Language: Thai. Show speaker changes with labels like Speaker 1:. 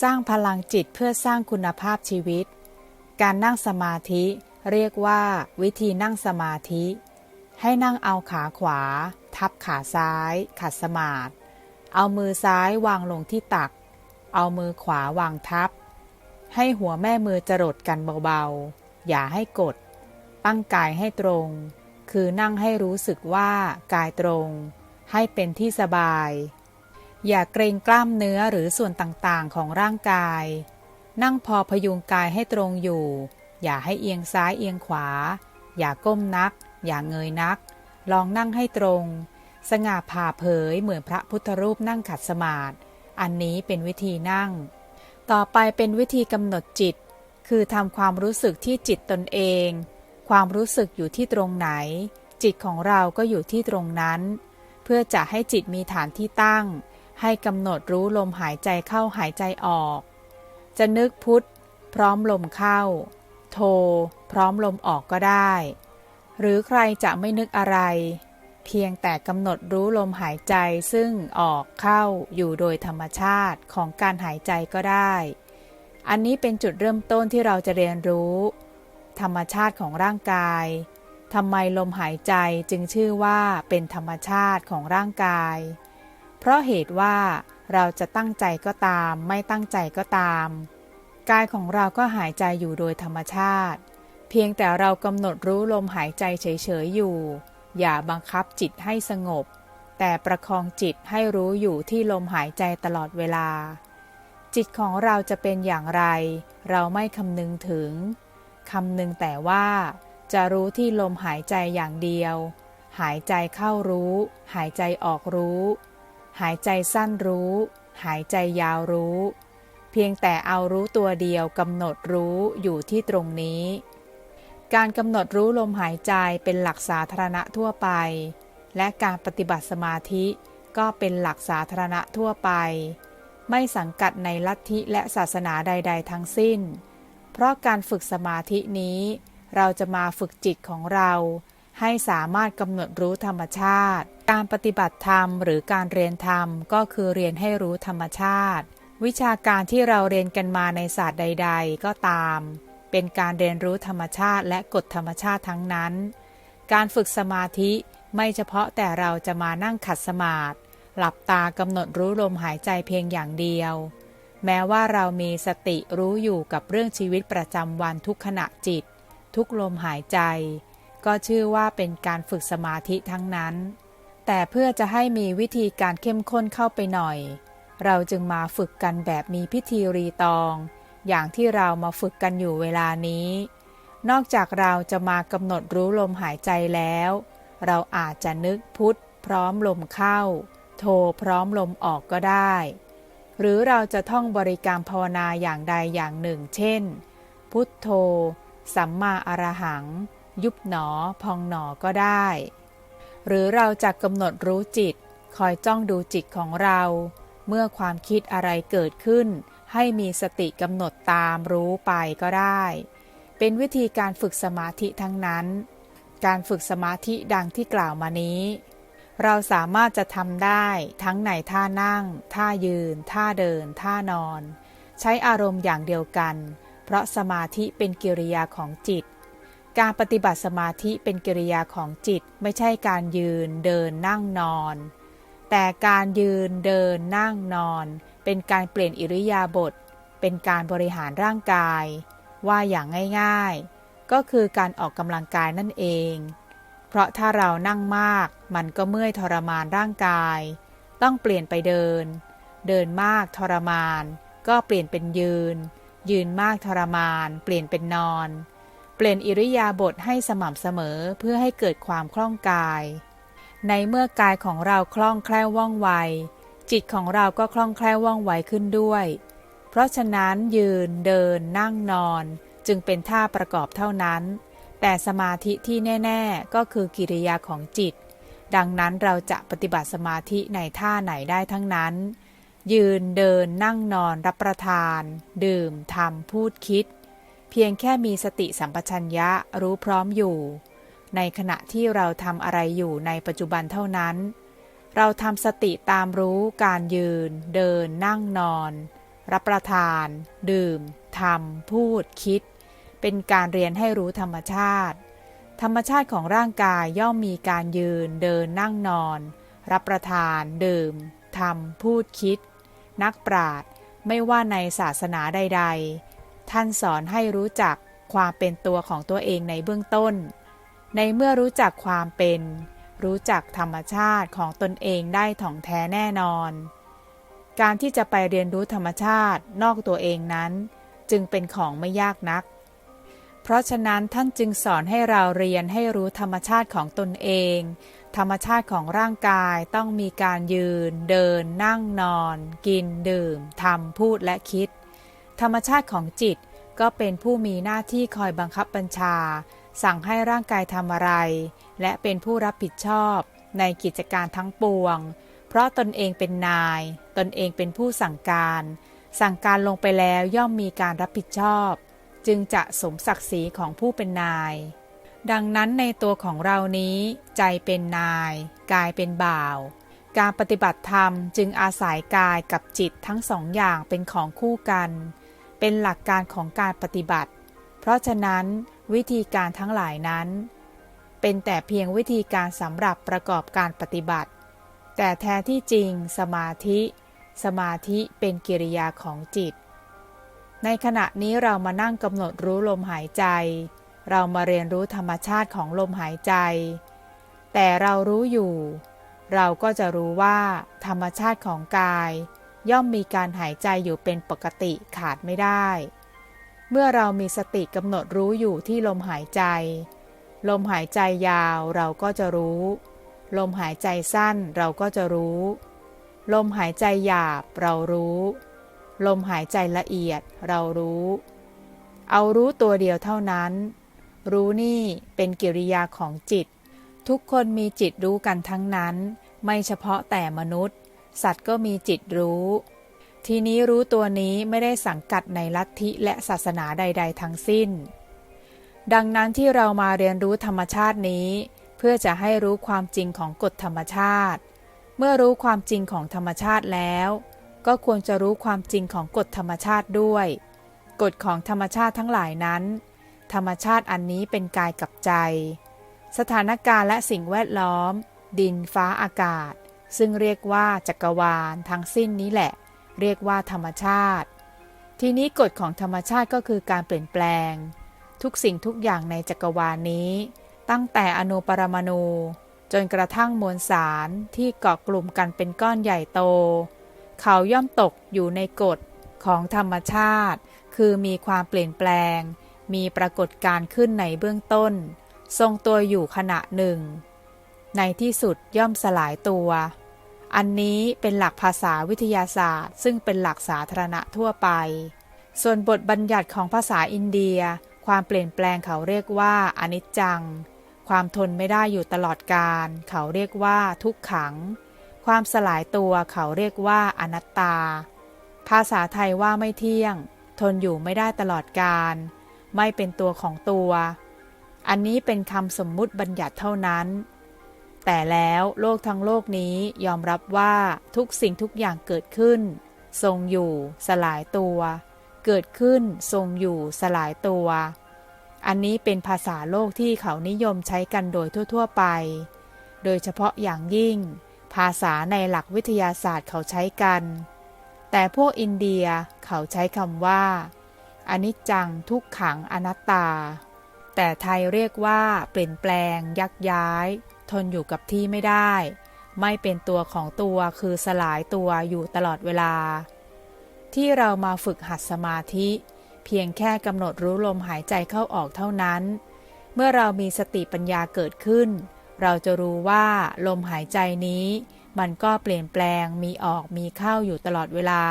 Speaker 1: สร้างพลังจิตเพื่อสร้างคุณภาพชีวิต การนั่งสมาธิเรียกว่า วิธีนั่งสมาธิ ให้นั่งเอาขาขวา ทับขาซ้าย ขัดสมาธิเอามือซ้ายวางลงที่ตัก เอามือขวาวางทับ ให้หัวแม่มือจรดกันเบาๆ อย่าให้กด ตั้งกายให้ตรง คือนั่งให้รู้สึกว่ากายตรง ให้เป็นที่สบาย อย่าเกรงกล้ามเนื้อหรือส่วนต่างๆของร่างกาย นั่งพอพยุงกายให้ตรงอยู่ อย่าให้เอียงซ้ายเอียงขวา อย่าก้มนัก อย่าเงยนัก ลองนั่งให้ตรง สง่าผ่าเผยเหมือนพระพุทธรูปนั่งขัดสมาธิอันนี้เป็นวิธีนั่ง ต่อไปเป็นวิธีกำหนดจิต คือทำความรู้สึกที่จิตตนเอง ความรู้สึกอยู่ที่ตรงไหน จิตของเราก็อยู่ที่ตรงนั้น เพื่อจะให้จิตมีฐานที่ตั้ง ให้กำหนดรู้ลมหายใจเข้าหายใจออก จะนึกพุทธพร้อมลมเข้า โท พร้อมลมออกก็ได้ หรือใครจะไม่นึกอะไร เพียงแต่กำหนดรู้ลมหายใจซึ่งออกเข้าอยู่โดยธรรมชาติของการหายใจก็ได้ อันนี้เป็นจุดเริ่มต้นที่เราจะเรียนรู้ ธรรมชาติของร่างกายทำไมลมหายใจจึงชื่อว่าเป็นธรรมชาติของร่างกาย ราะเหตุว่าเราจะตั้งใจก็ตาม ไม่ตั้งใจก็ตาม กายของเราก็หายใจอยู่โดยธรรมชาติ เพียงแต่เรากำหนดรู้ลมหายใจเฉยๆอยู่ อย่าบังคับจิตให้สงบ แต่ประคองจิตให้รู้อยู่ที่ลมหายใจตลอดเวลา จิตของเราจะเป็นอย่างไร เราไม่คำนึงถึงคำนึงแต่ว่า จะรู้ที่ลมหายใจอย่างเดียว หายใจเข้ารู้ หายใจออกรู้ หายใจสั้นรู้ หายใจยาวรู้ เพียงแต่เอารู้ตัวเดียวกำหนดรู้อยู่ที่ตรงนี้ การกำหนดรู้ลมหายใจเป็นหลักสาธารณะทั่วไป และการปฏิบัติสมาธิก็เป็นหลักสาธารณะทั่วไป ไม่สังกัดในลัทธิและศาสนาใด ๆ ทั้งสิ้น เพราะการฝึกสมาธินี้ เราจะมาฝึกจิตของเรา ให้สามารถกำหนดรู้ธรรมชาติ การปฏิบัติธรรมหรือการเรียนธรรมก็คือเรียนให้รู้ธรรมชาติ วิชาการที่เราเรียนกันมาในศาสตร์ใด ๆ ก็ตาม เป็นการเรียนรู้ธรรมชาติและกฎธรรมชาติทั้งนั้น การฝึกสมาธิไม่เฉพาะแต่เราจะมานั่งขัดสมาธิหลับตากำหนดรู้ลมหายใจเพียงอย่างเดียว แม้ว่าเรามีสติรู้อยู่กับเรื่องชีวิตประจำวันทุกขณะจิต ทุกลมหายใจ ก็ชื่อว่าเป็นการฝึกสมาธิทั้งนั้น แต่เพื่อจะให้มีวิธีการเข้มข้นเข้าไปหน่อย เราจึงมาฝึกกันแบบมีพิธีรีตอง อย่างที่เรามาฝึกกันอยู่เวลานี้ นอกจากเราจะมากำหนดรู้ลมหายใจแล้ว เราอาจจะนึกพุทธพร้อมลมเข้า โทพร้อมลมออกก็ได้ หรือเราจะท่องบริกรรมภาวนาอย่างใดอย่างหนึ่ง เช่น พุทโธ สัมมาอรหัง ยุบหนอ พองหนอก็ได้ หรือเราจะกำหนดรู้จิต คอยจ้องดูจิตของเรา เมื่อความคิดอะไรเกิดขึ้น ให้มีสติกำหนดตามรู้ไปก็ได้ เป็นวิธีการฝึกสมาธิทั้งนั้น การฝึกสมาธิดังที่กล่าวมานี้ เราสามารถจะทำได้ทั้งในท่านั่ง ท่ายืน ท่าเดิน ท่านอน ใช้อารมณ์อย่างเดียวกัน เพราะสมาธิเป็นกิริยาของจิต การปฏิบัติสมาธิเป็นกิริยาของจิตไม่ใช่การยืนเดินนั่งนอน แต่การยืนเดินนั่งนอน เป็นการเปลี่ยนอิริยาบถเป็นการบริหารร่างกาย ว่าอย่างง่ายๆ ก็คือการออกกำลังกายนั่นเอง เพราะถ้าเรานั่งมากมันก็เมื่อยทรมานร่างกาย ต้องเปลี่ยนไปเดิน เดินมากทรมาน ก็เปลี่ยนเป็นยืน ยืนมากทรมาน เปลี่ยนเป็นนอน เปลี่ยนอิริยาบถให้สม่ำเสมอเพื่อให้เกิดความคล่องกาย ในเมื่อกายของเราคล่องแคล่วว่องไว จิตของเราก็คล่องแคล่วว่องไวขึ้นด้วย เพราะฉะนั้นยืนเดินนั่งนอน จึงเป็นท่าประกอบเท่านั้น แต่สมาธิที่แน่ ๆ ก็คือกิริยาของจิต ดังนั้นเราจะปฏิบัติสมาธิในท่าไหนได้ทั้งนั้น ยืนเดินนั่งนอนรับประทาน ดื่มทำพูดคิด เพียงแค่มีสติสัมปชัญญะรู้พร้อมอยู่ ในขณะที่เราทำอะไรอยู่ในปัจจุบันเท่านั้น เราทำสติตามรู้การยืน เดิน นั่งนอน รับประทาน ดื่มทำพูดคิด เป็นการเรียนให้รู้ธรรมชาติ ธรรมชาติของร่างกายย่อมมีการยืน เดินนั่งนอน รับประทาน ดื่มทำพูดคิด นักปราชญ์ไม่ว่าในศาสนาใด ๆ ท่านสอนให้รู้จักความเป็นตัวของตัวเองในเบื้องต้น ในเมื่อรู้จักความเป็น รู้จักธรรมชาติของตนเองได้ถ่องแท้แน่นอน การที่จะไปเรียนรู้ธรรมชาตินอกตัวเองนั้น จึงเป็นของไม่ยากนัก เพราะฉะนั้นท่านจึงสอนให้เราเรียนให้รู้ธรรมชาติของตนเอง ธรรมชาติของร่างกายต้องมีการยืน เดิน นั่งนอน กินดื่มทำพูดและคิด ธรรมชาติของจิตก็เป็นผู้มีหน้าที่คอยบังคับบัญชา สั่งให้ร่างกายทำอะไร และเป็นผู้รับผิดชอบในกิจการทั้งปวง เพราะตนเองเป็นนาย ตนเองเป็นผู้สั่งการ สั่งการลงไปแล้วย่อมมีการรับผิดชอบ จึงจะสมศักดิ์ศรีของผู้เป็นนาย ดังนั้นในตัวของเรานี้ ใจเป็นนาย กายเป็นบ่าว การปฏิบัติธรรมจึงอาศัยกายกับจิตทั้งสองอย่างเป็นของคู่กัน เป็นหลักการของการปฏิบัติ เพราะฉะนั้นวิธีการทั้งหลายนั้น เป็นแต่เพียงวิธีการสำหรับประกอบการปฏิบัติ แต่แท้ที่จริงสมาธิ สมาธิเป็นกิริยาของจิต ในขณะนี้เรามานั่งกำหนดรู้ลมหายใจ เรามาเรียนรู้ธรรมชาติของลมหายใจ แต่เรารู้อยู่ เราก็จะรู้ว่า ธรรมชาติของกาย ย่อมมีการหายใจอยู่เป็นปกติขาดไม่ได้ เมื่อเรามีสติกำหนดรู้อยู่ที่ลมหายใจ ลมหายใจยาวเราก็จะรู้ ลมหายใจสั้นเราก็จะรู้ ลมหายใจหยาบเรารู้ ลมหายใจละเอียดเรารู้ เอารู้ตัวเดียวเท่านั้น รู้นี่เป็นกิริยาของจิต ทุกคนมีจิตรู้กันทั้งนั้น ไม่เฉพาะแต่มนุษย์ สัตว์ก็มีจิตรู้ ทีนี้รู้ตัวนี้ไม่ได้สังกัดในลัทธิและศาสนาใด ๆ ทั้งสิ้น ดังนั้นที่เรามาเรียนรู้ธรรมชาตินี้ เพื่อจะให้รู้ความจริงของกฎธรรมชาติ เมื่อรู้ความจริงของธรรมชาติแล้ว ก็ควรจะรู้ความจริงของกฎธรรมชาติด้วย กฎของธรรมชาติทั้งหลายนั้น ธรรมชาติอันนี้เป็นกายกับใจ สถานการณ์และสิ่งแวดล้อม ดินฟ้าอากาศ ซึ่งเรียกว่าจักรวาลทั้งสิ้นนี้แหละ เรียกว่าธรรมชาติ ทีนี้กฎของธรรมชาติก็คือการเปลี่ยนแปลง ทุกสิ่งทุกอย่างในจักรวาลนี้ ตั้งแต่อนุปรมาณูจนกระทั่งมวลสารที่เกาะกลุ่มกันเป็นก้อนใหญ่โต เขาย่อมตกอยู่ในกฎของธรรมชาติ คือมีความเปลี่ยนแปลง มีปรากฏการขึ้นในเบื้องต้น ทรงตัวอยู่ขณะหนึ่ง ในที่สุดย่อมสลายตัว อันนี้เป็นหลักภาษาวิทยาศาสตร์ ซึ่งเป็นหลักสาธารณะทั่วไป ส่วนบทบัญญัติของภาษาอินเดีย ความเปลี่ยนแปลงเขาเรียกว่าอนิจจัง ความทนไม่ได้อยู่ตลอดการ เขาเรียกว่าทุกขัง ความสลายตัวเขาเรียกว่าอนัตตา ภาษาไทยว่าไม่เที่ยง ทนอยู่ไม่ได้ตลอดการ ไม่เป็นตัวของตัว อันนี้เป็นคำสมมุติบัญญัติเท่านั้น แต่แล้วโลกทั้งโลกนี้ยอมรับว่าทุกสิ่งทุกอย่างเกิดขึ้น ทรงอยู่ สลายตัว เกิดขึ้น ทรงอยู่ สลายตัว อันนี้เป็นภาษาโลกที่เขานิยมใช้กันโดยทั่ว ๆ ไป โดยเฉพาะอย่างยิ่ง ภาษาในหลักวิทยาศาสตร์เขาใช้กัน แต่พวกอินเดียเขาใช้คำว่า อนิจจังทุกขังอนัตตา แต่ไทยเรียกว่าเปลี่ยนแปลงยักย้าย ทนอยู่กับที่ไม่ได้ ไม่เป็นตัวของตัวคือสลายตัวอยู่ตลอดเวลา ที่เรามาฝึกหัดสมาธิ เพียงแค่กำหนดรู้ลมหายใจเข้าออกเท่านั้น เมื่อเรามีสติปัญญาเกิดขึ้น เราจะรู้ว่าลมหายใจนี้ มันก็เปลี่ยนแปลงมีออกมีเข้าอยู่ตลอดเวลา